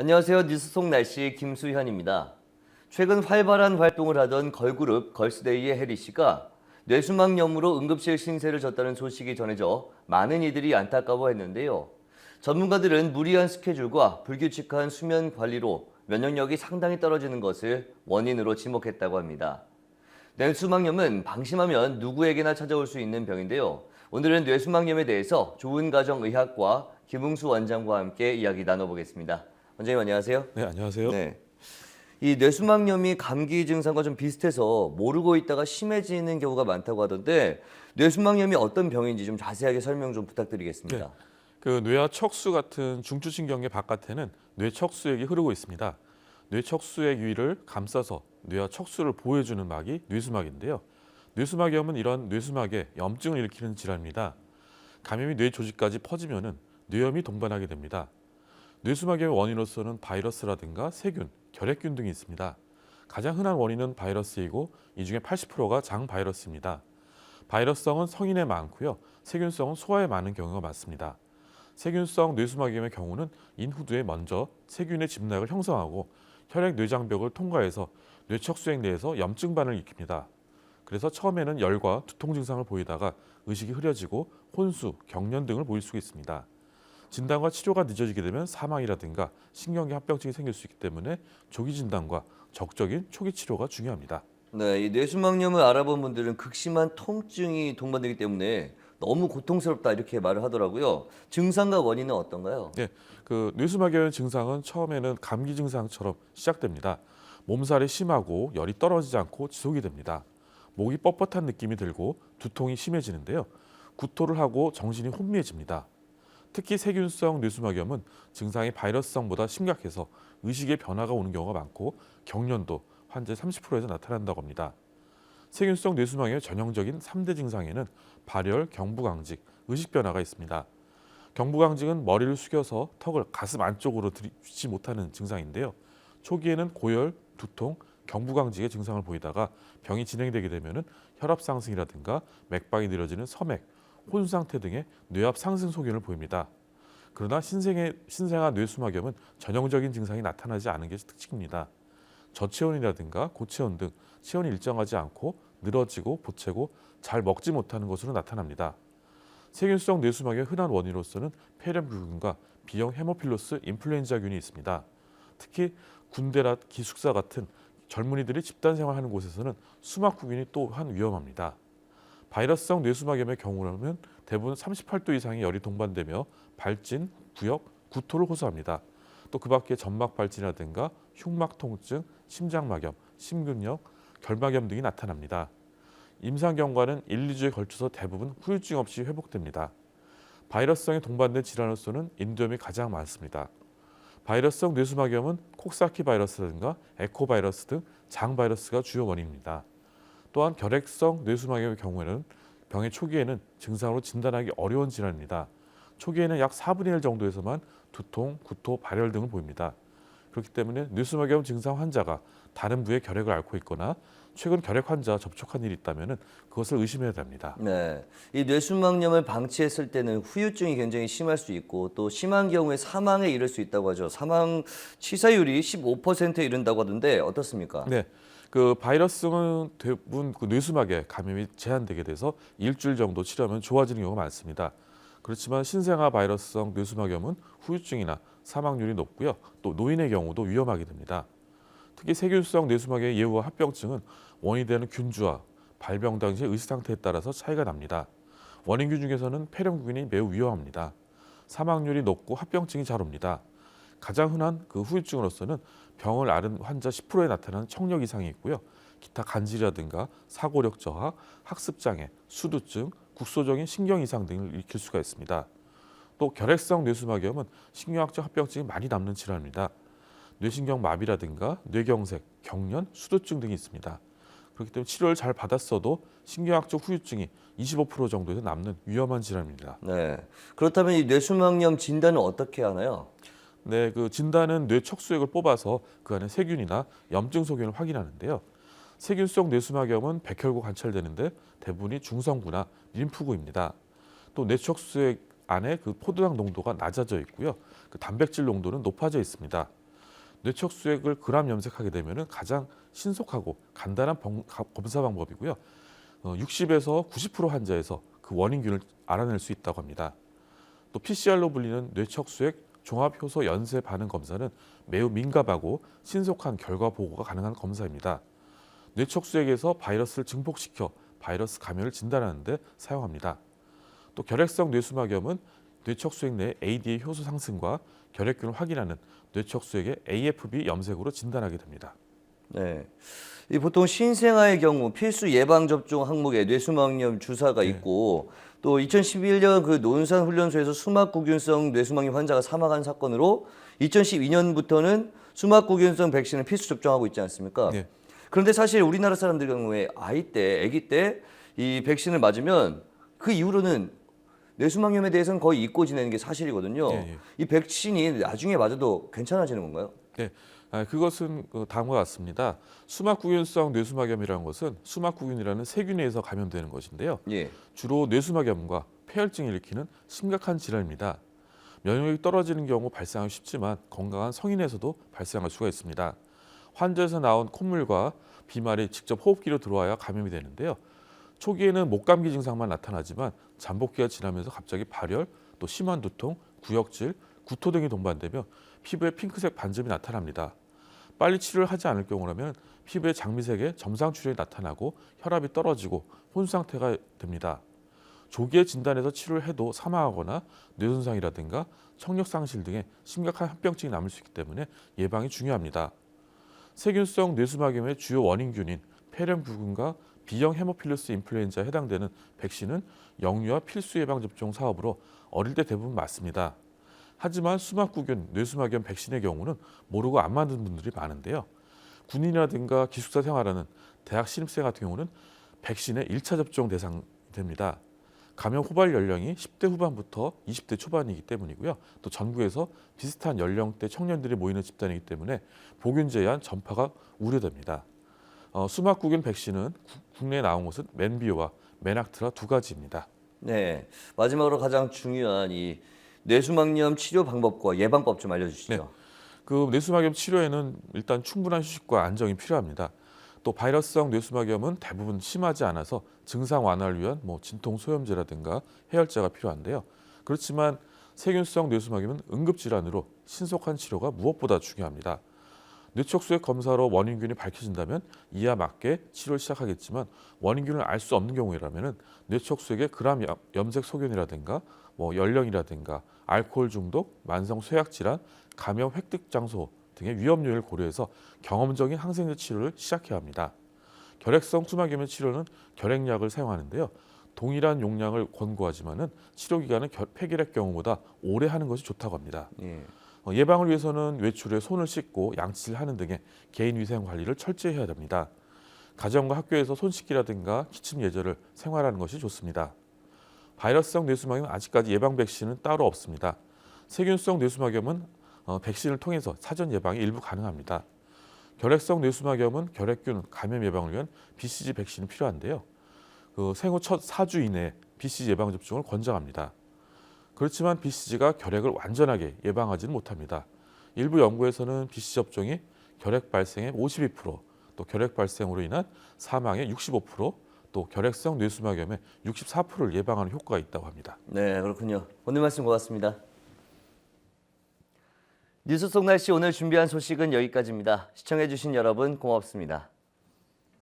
안녕하세요. 뉴스 속 날씨 김수현입니다. 최근 활발한 활동을 하던 걸그룹 걸스데이의 혜리 씨가 뇌수막염으로 응급실 신세를 졌다는 소식이 전해져 많은 이들이 안타까워했는데요. 전문가들은 무리한 스케줄과 불규칙한 수면 관리로 면역력이 상당히 떨어지는 것을 원인으로 지목했다고 합니다. 뇌수막염은 방심하면 누구에게나 찾아올 수 있는 병인데요. 오늘은 뇌수막염에 대해서 좋은 가정 의학과 김웅수 원장과 함께 이야기 나눠보겠습니다. 원장님 안녕하세요. 네, 안녕하세요. 네. 이 뇌수막염이 감기 증상과 좀 비슷해서 모르고 있다가 심해지는 경우가 많다고 하던데 뇌수막염이 어떤 병인지 좀 자세하게 설명 좀 부탁드리겠습니다. 네. 그 뇌와 척수 같은 중추신경계 바깥에는 뇌척수액이 흐르고 있습니다. 뇌척수액 위를 감싸서 뇌와 척수를 보호해주는 막이 뇌수막인데요. 뇌수막염은 이런 뇌수막에 염증을 일으키는 질환입니다. 감염이 뇌 조직까지 퍼지면 은 뇌염이 동반하게 됩니다. 뇌수막염의 원인으로서는 바이러스라든가 세균, 결핵균 등이 있습니다. 가장 흔한 원인은 바이러스이고 이 중에 80%가 장 바이러스입니다. 바이러스성은 성인에 많고요. 세균성은 소아에 많은 경우가 많습니다. 세균성 뇌수막염의 경우는 인후두에 먼저 세균의 집락을 형성하고 혈액 뇌장벽을 통과해서 뇌척수액 내에서 염증반을 일으킵니다. 그래서 처음에는 열과 두통 증상을 보이다가 의식이 흐려지고 혼수, 경련 등을 보일 수 있습니다. 진단과 치료가 늦어지게 되면 사망이라든가 신경계 합병증이 생길 수 있기 때문에 조기 진단과 적적인 초기 치료가 중요합니다. 네, 이 뇌수막염을 알아본 분들은 극심한 통증이 동반되기 때문에 너무 고통스럽다 이렇게 말을 하더라고요. 증상과 원인은 어떤가요? 네, 그 뇌수막염 증상은 처음에는 감기 증상처럼 시작됩니다. 몸살이 심하고 열이 떨어지지 않고 지속이 됩니다. 목이 뻣뻣한 느낌이 들고 두통이 심해지는데요. 구토를 하고 정신이 혼미해집니다. 특히 세균성 뇌수막염은 증상이 바이러스성보다 심각해서 의식의 변화가 오는 경우가 많고 경련도 환자 30%에서 나타난다고 합니다. 세균성 뇌수막염의 전형적인 3대 증상에는 발열, 경부강직, 의식 변화가 있습니다. 경부강직은 머리를 숙여서 턱을 가슴 안쪽으로 들이지 못하는 증상인데요. 초기에는 고열, 두통, 경부강직의 증상을 보이다가 병이 진행되게 되면은 혈압 상승이라든가 맥박이 느려지는 서맥, 혼수 상태 등의 뇌압 상승 소견을 보입니다. 그러나 신생의 신생아 뇌수막염은 전형적인 증상이 나타나지 않은 게 특징입니다. 저체온이라든가 고체온 등 체온이 일정하지 않고 늘어지고 보채고 잘 먹지 못하는 것으로 나타납니다. 세균성 뇌수막의 흔한 원인으로서는 폐렴균과 B형 헤모필로스 인플루엔자균이 있습니다. 특히 군대나 기숙사 같은 젊은이들이 집단 생활하는 곳에서는 수막구균이 또한 위험합니다. 바이러스성 뇌수막염의 경우라면 대부분 38도 이상의 열이 동반되며 발진, 부역, 구토를 호소합니다. 또 그 밖에 점막 발진이라든가 흉막 통증, 심장막염, 심근염, 결막염 등이 나타납니다. 임상 경과는 1, 2주에 걸쳐서 대부분 후유증 없이 회복됩니다. 바이러스성에 동반된 질환으로서는 인도염이 가장 많습니다. 바이러스성 뇌수막염은 콕사키 바이러스라든가 에코바이러스 등 장 바이러스가 주요 원인입니다. 또한 결핵성 뇌수막염의 경우에는 병의 초기에는 증상으로 진단하기 어려운 질환입니다. 초기에는 약 4분의 1 정도에서만 두통, 구토, 발열 등을 보입니다. 그렇기 때문에 뇌수막염 증상 환자가 다른 부의 결핵을 앓고 있거나 최근 결핵 환자 접촉한 일이 있다면 그것을 의심해야 됩니다. 네, 이 뇌수막염을 방치했을 때는 후유증이 굉장히 심할 수 있고 또 심한 경우에 사망에 이를 수 있다고 하죠. 사망 치사율이 15%에 이른다고 하던데 어떻습니까? 네. 그 바이러스는 대부분 그 뇌수막에 감염이 제한되게 돼서 일주일 정도 치료하면 좋아지는 경우가 많습니다. 그렇지만 신생아 바이러스성 뇌수막염은 후유증이나 사망률이 높고요. 또 노인의 경우도 위험하게 됩니다. 특히 세균성 뇌수막의 예후와 합병증은 원인이 되는 균주와 발병 당시의 의식 상태에 따라서 차이가 납니다. 원인균 중에서는 폐렴균이 매우 위험합니다. 사망률이 높고 합병증이 잘 옵니다. 가장 흔한 그 후유증으로서는 병을 앓은 환자 10%에 나타나는 청력 이상이 있고요. 기타 간질이라든가 사고력 저하, 학습 장애, 수두증, 국소적인 신경 이상 등을 일으킬 수가 있습니다. 또 결핵성 뇌수막염은 신경학적 합병증이 많이 남는 질환입니다. 뇌신경 마비라든가 뇌경색, 경련, 수두증 등이 있습니다. 그렇기 때문에 치료를 잘 받았어도 신경학적 후유증이 25% 정도에서 남는 위험한 질환입니다. 네. 그렇다면 이 뇌수막염 진단은 어떻게 하나요? 네, 그 진단은 뇌 척수액을 뽑아서 그 안에 세균이나 염증 소견을 확인하는데요. 세균성 뇌수막염은 백혈구 관찰되는데 대부분이 중성구나 림프구입니다. 또 뇌척수액 안에 그 포도당 농도가 낮아져 있고요. 그 단백질 농도는 높아져 있습니다. 뇌척 수액을 그람 염색하게 되면 가장 신속하고 간단한 범- 가- 검사 방법이고요. 어, 60에서 90% 환자에서 그 원인균을 알아낼 수 있다고 합니다. 또 PCR로 불리는 뇌척 수액 종합 효소 연쇄 반응 검사는 매우 민감하고 신속한 결과 보고가 가능한 검사입니다. 뇌척 수액에서 바이러스를 증폭시켜 바이러스 감염을 진단하는 데 사용합니다. 또 결핵성 뇌수막염은 뇌척 수액 내 AD의 효소 상승과 결핵균을 확인하는 뇌척 수액의 AFB 염색으로 진단하게 됩니다. 네. 이 보통 신생아의 경우 필수 예방 접종 항목에 뇌수막염 주사가 있고 또 2011년 그 논산 훈련소에서 수막구균성 뇌수막염 환자가 사망한 사건으로 2012년부터는 수막구균성 백신을 필수 접종하고 있지 않습니까? 네. 그런데 사실 우리나라 사람들 경우에 아이 때, 아기 때 이 백신을 맞으면 그 이후로는 뇌수막염에 대해서는 거의 잊고 지내는 게 사실이거든요. 예, 예. 이 백신이 나중에 맞아도 괜찮아지는 건가요? 네, 아, 그것은 그 다음과 같습니다. 수막구균성 뇌수막염이라는 것은 수막구균이라는 세균에서 감염되는 것인데요. 예. 주로 뇌수막염과 폐혈증을 일으키는 심각한 질환입니다. 면역력이 떨어지는 경우 발생하기 쉽지만 건강한 성인에서도 발생할 수가 있습니다. 환자에서 나온 콧물과 비말이 직접 호흡기로 들어와야 감염이 되는데요. 초기에는 목감기 증상만 나타나지만 잠복기가 지나면서 갑자기 발열, 또 심한 두통, 구역질, 구토 등이 동반되며 피부에 핑크색 반점이 나타납니다. 빨리 치료를 하지 않을 경우라면 피부의 장미색에 점상 출혈이 나타나고 혈압이 떨어지고 혼 상태가 됩니다. 조기에 진단해서 치료를 해도 사망하거나 뇌손상이라든가 청력 상실 등의 심각한 합병증이 남을 수 있기 때문에 예방이 중요합니다. 세균성 뇌수막염의 주요 원인균인 폐렴부균과 B형 헤모필러스 인플루엔자에 해당되는 백신은 영유아 필수 예방 접종 사업으로 어릴 때 대부분 맞습니다. 하지만 수막구균 뇌수막염 백신의 경우는 모르고 안 맞는 분들이 많은데요. 군인이라든가 기숙사 생활하는 대학 신입생 같은 경우는 백신의 1차 접종 대상이 됩니다. 감염 후발 연령이 10대 후반부터 20대 초반이기 때문이고요. 또 전국에서 비슷한 연령대 청년들이 모이는 집단이기 때문에 보균제에 의한 전파가 우려됩니다. 어, 수막구균 백신은 구- 국내에 나온 것은 맨비오와 메낙트라 두 가지입니다. 네. 마지막으로 가장 중요한 이 뇌수막염 치료 방법과 예방법 좀 알려주시죠. 네. 그 뇌수막염 치료에는 일단 충분한 휴식과 안정이 필요합니다. 또 바이러스성 뇌수막염은 대부분 심하지 않아서 증상 완화를 위한 뭐 진통 소염제라든가 해열제가 필요한데요. 그렇지만 세균성 뇌수막염은 응급 질환으로 신속한 치료가 무엇보다 중요합니다. 뇌척수액 검사로 원인균이 밝혀진다면 이와 맞게 치료를 시작하겠지만 원인균을 알 수 없는 경우라면은 뇌척수액의 그람 염- 염색 소견이라든가 뭐 연령이라든가 알코올 중독, 만성 쇠약 질환, 감염 획득 장소 등의 위험 요인을 고려해서 경험적인 항생제 치료를 시작해야 합니다. 결핵성 수막염의 치료는 결핵약을 사용하는데요. 동일한 용량을 권고하지만은 치료 기간은 결- 폐결핵 경우보다 오래 하는 것이 좋다고 합니다. 예. 어, 예방을 위해서는 외출에 손을 씻고 양치를 하는 등의 개인 위생 관리를 철저히 해야 됩니다. 가정과 학교에서 손 씻기라든가 기침 예절을 생활하는 것이 좋습니다. 바이러스성 뇌수막염 아직까지 예방 백신은 따로 없습니다. 세균성 뇌수막염은 어, 백신을 통해서 사전 예방이 일부 가능합니다. 결핵성 뇌수막염은 결핵균 감염 예방을 위한 BCG 백신이 필요한데요. 그 생후 첫 4주 이내에 BCG 예방 접종을 권장합니다. 그렇지만 BCG가 결핵을 완전하게 예방하지는 못합니다. 일부 연구에서는 BCG 접종이 결핵 발생의 52%, 또 결핵 발생으로 인한 사망의 65%, 또 결핵성 뇌수막염의 64%를 예방하는 효과가 있다고 합니다. 네, 그렇군요. 오늘 말씀 고맙습니다. 뉴스 속 날씨 오늘 준비한 소식은 여기까지입니다. 시청해주신 여러분 고맙습니다.